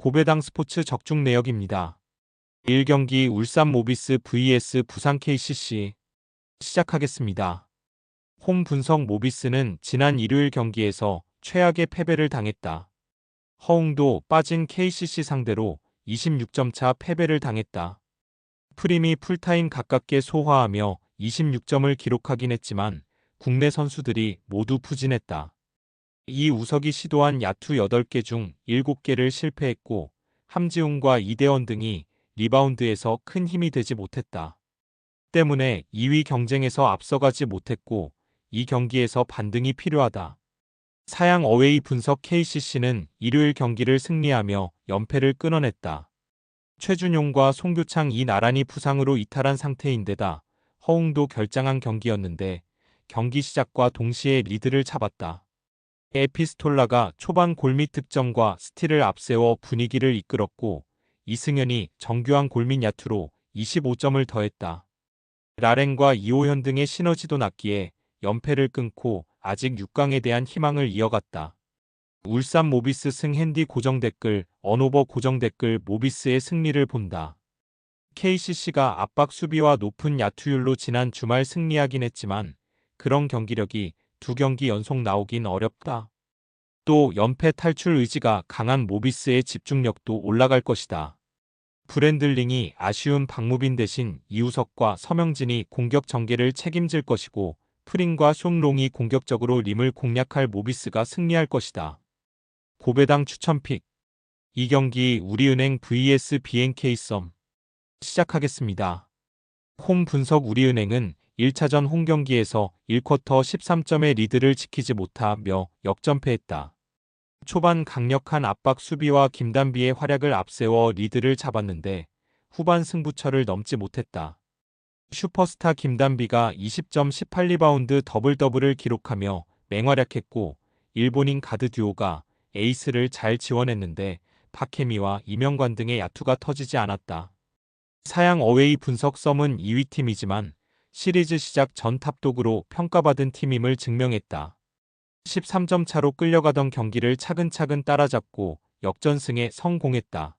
고배당 스포츠 적중 내역입니다. 1경기 울산 모비스 vs 부산 KCC 시작하겠습니다. 홈 분석 모비스는 지난 일요일 경기에서 최악의 패배를 당했다. 허웅도 빠진 KCC 상대로 26점 차 패배를 당했다. 프림이 풀타임 가깝게 소화하며 26점을 기록하긴 했지만 국내 선수들이 모두 부진했다. 이 우석이 시도한 야투 8개 중 7개를 실패했고 함지웅과 이대원 등이 리바운드에서 큰 힘이 되지 못했다. 때문에 2위 경쟁에서 앞서가지 못했고 이 경기에서 반등이 필요하다. 사양 어웨이 분석 KCC는 일요일 경기를 승리하며 연패를 끊어냈다. 최준용과 송교창 이 나란히 부상으로 이탈한 상태인데다 허웅도 결장한 경기였는데 경기 시작과 동시에 리드를 잡았다. 에피스톨라가 초반 골밑 득점과 스틸을 앞세워 분위기를 이끌었고 이승현이 정교한 골밑 야투로 25점을 더했다. 라렌과 이호현 등의 시너지도 났기에 연패를 끊고 아직 6강에 대한 희망을 이어갔다. 울산 모비스 승 핸디 고정 댓글, 언오버 고정 댓글 모비스의 승리를 본다. KCC가 압박 수비와 높은 야투율로 지난 주말 승리하긴 했지만 그런 경기력이 두 경기 연속 나오긴 어렵다. 또 연패 탈출 의지가 강한 모비스의 집중력도 올라갈 것이다. 브랜들링이 아쉬운 박무빈 대신 이우석과 서명진이 공격 전개를 책임질 것이고 프린과 숀롱이 공격적으로 림을 공략할 모비스가 승리할 것이다. 고배당 추천픽 이 경기 우리은행 vs BNK 썸 시작하겠습니다. 홈 분석 우리은행은 1차전 홈경기에서 1쿼터 13점의 리드를 지키지 못하며 역전패했다. 초반 강력한 압박 수비와 김단비의 활약을 앞세워 리드를 잡았는데 후반 승부처를 넘지 못했다. 슈퍼스타 김단비가 20점 18리바운드 더블 더블을 기록하며 맹활약했고 일본인 가드 듀오가 에이스를 잘 지원했는데 박혜미와 이명관 등의 야투가 터지지 않았다. 사양 어웨이 분석 썸은 2위 팀이지만 시리즈 시작 전 탑독으로 평가받은 팀임을 증명했다. 13점 차로 끌려가던 경기를 차근차근 따라잡고 역전승에 성공했다.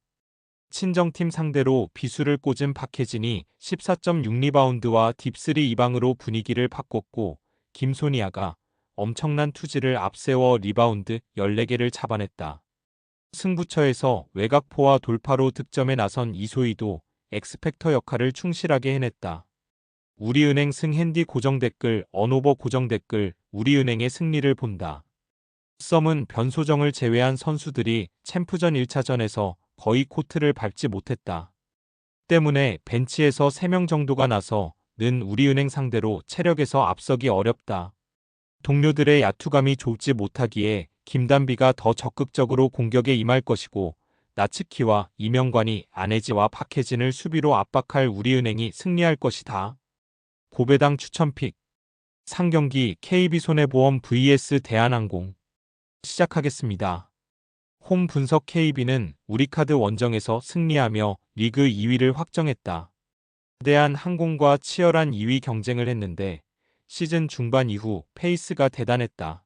친정팀 상대로 비수를 꽂은 박혜진이 14.6 리바운드와 딥스리 2방으로 분위기를 바꿨고 김소니아가 엄청난 투지를 앞세워 리바운드 14개를 잡아냈다. 승부처에서 외곽포와 돌파로 득점에 나선 이소희도 엑스팩터 역할을 충실하게 해냈다. 우리은행 승 핸디 고정 댓글 언오버 고정 댓글 우리은행의 승리를 본다. 썸은 변소정을 제외한 선수들이 챔프전 1차전에서 거의 코트를 밟지 못했다. 때문에 벤치에서 3명 정도가 나서 는 우리은행 상대로 체력에서 앞서기 어렵다. 동료들의 야투감이 좁지 못하기에 김단비가 더 적극적으로 공격에 임할 것이고 나츠키와 이명관이 안혜지와 박혜진을 수비로 압박할 우리은행이 승리할 것이다. 고배당 추천픽 상경기 KB손해보험 vs 대한항공 시작하겠습니다. 홈 분석 KB는 우리카드 원정에서 승리하며 리그 2위를 확정했다. 대한항공과 치열한 2위 경쟁을 했는데 시즌 중반 이후 페이스가 대단했다.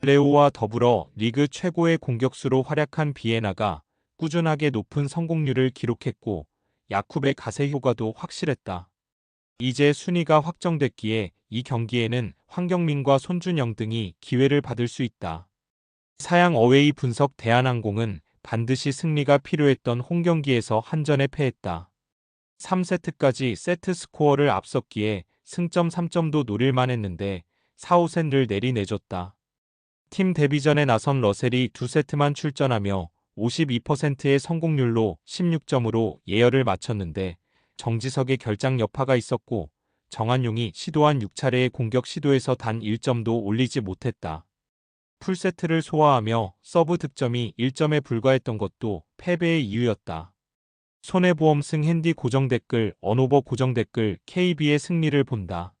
레오와 더불어 리그 최고의 공격수로 활약한 비에나가 꾸준하게 높은 성공률을 기록했고 야쿠의 가세 효과도 확실했다. 이제 순위가 확정됐기에 이 경기에는 황경민과 손준영 등이 기회를 받을 수 있다. 사양 어웨이 분석 대한항공은 반드시 승리가 필요했던 홈경기에서 한전에 패했다. 3세트까지 세트 스코어를 앞섰기에 승점 3점도 노릴만 했는데 4, 5센를 내리내줬다. 팀 데뷔전에 나선 러셀이 두 세트만 출전하며 52%의 성공률로 16점으로 예열을 마쳤는데 정지석의 결장 여파가 있었고 정한용이 시도한 6차례의 공격 시도에서 단 1점도 올리지 못했다. 풀세트를 소화하며 서브 득점이 1점에 불과했던 것도 패배의 이유였다. 손해보험 승 핸디 고정 댓글 언오버 고정 댓글 KB의 승리를 본다.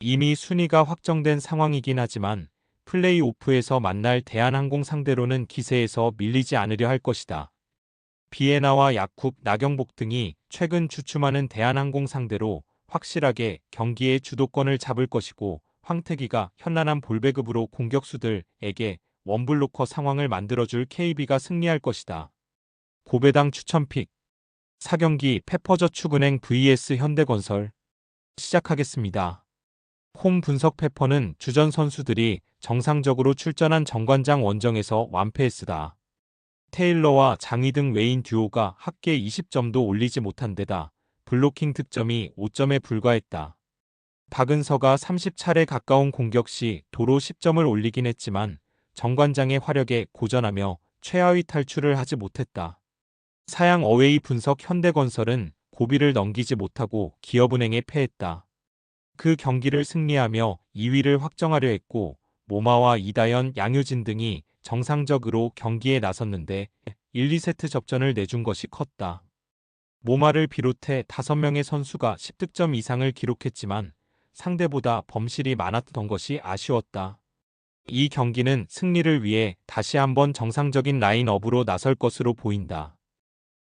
이미 순위가 확정된 상황이긴 하지만 플레이오프에서 만날 대한항공 상대로는 기세에서 밀리지 않으려 할 것이다. 비에나와 야쿱, 나경복 등이 최근 주춤하는 대한항공 상대로 확실하게 경기의 주도권을 잡을 것이고 황태기가 현란한 볼배급으로 공격수들에게 원블로커 상황을 만들어줄 KB가 승리할 것이다. 고배당 추천픽 4경기 페퍼저축은행 vs 현대건설 시작하겠습니다. 홈 분석 페퍼는 주전 선수들이 정상적으로 출전한 정관장 원정에서 완패했으다. 테일러와 장희 등 외인 듀오가 합계 20점도 올리지 못한 데다 블로킹 득점이 5점에 불과했다. 박은서가 30차례 가까운 공격 시 도로 10점을 올리긴 했지만 정관장의 화력에 고전하며 최하위 탈출을 하지 못했다. 사양 어웨이 분석 현대건설은 고비를 넘기지 못하고 기업은행에 패했다. 그 경기를 승리하며 2위를 확정하려 했고 모마와 이다연, 양효진 등이 정상적으로 경기에 나섰는데 1, 2세트 접전을 내준 것이 컸다. 모마를 비롯해 5명의 선수가 10득점 이상을 기록했지만 상대보다 범실이 많았던 것이 아쉬웠다. 이 경기는 승리를 위해 다시 한번 정상적인 라인업으로 나설 것으로 보인다.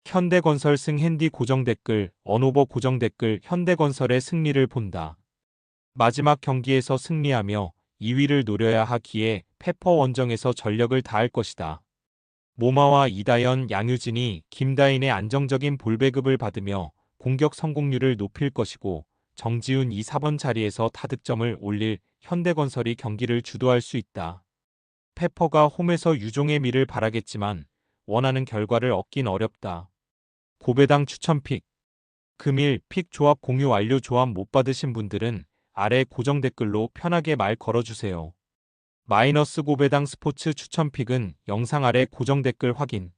현대건설 승 핸디 고정 댓글, 언오버 고정 댓글 현대건설의 승리를 본다. 마지막 경기에서 승리하며 2위를 노려야 하기에 페퍼 원정에서 전력을 다할 것이다. 모마와 이다연, 양유진이 김다인의 안정적인 볼 배급을 받으며 공격 성공률을 높일 것이고 정지훈 2, 4번 자리에서 타득점을 올릴 현대건설이 경기를 주도할 수 있다. 페퍼가 홈에서 유종의 미를 바라겠지만 원하는 결과를 얻긴 어렵다. 고배당 추천 픽 금일 픽 조합 공유 완료 조합 못 받으신 분들은 아래 고정 댓글로 편하게 말 걸어주세요. 마이너스 고배당 스포츠 추천픽은 영상 아래 고정 댓글 확인.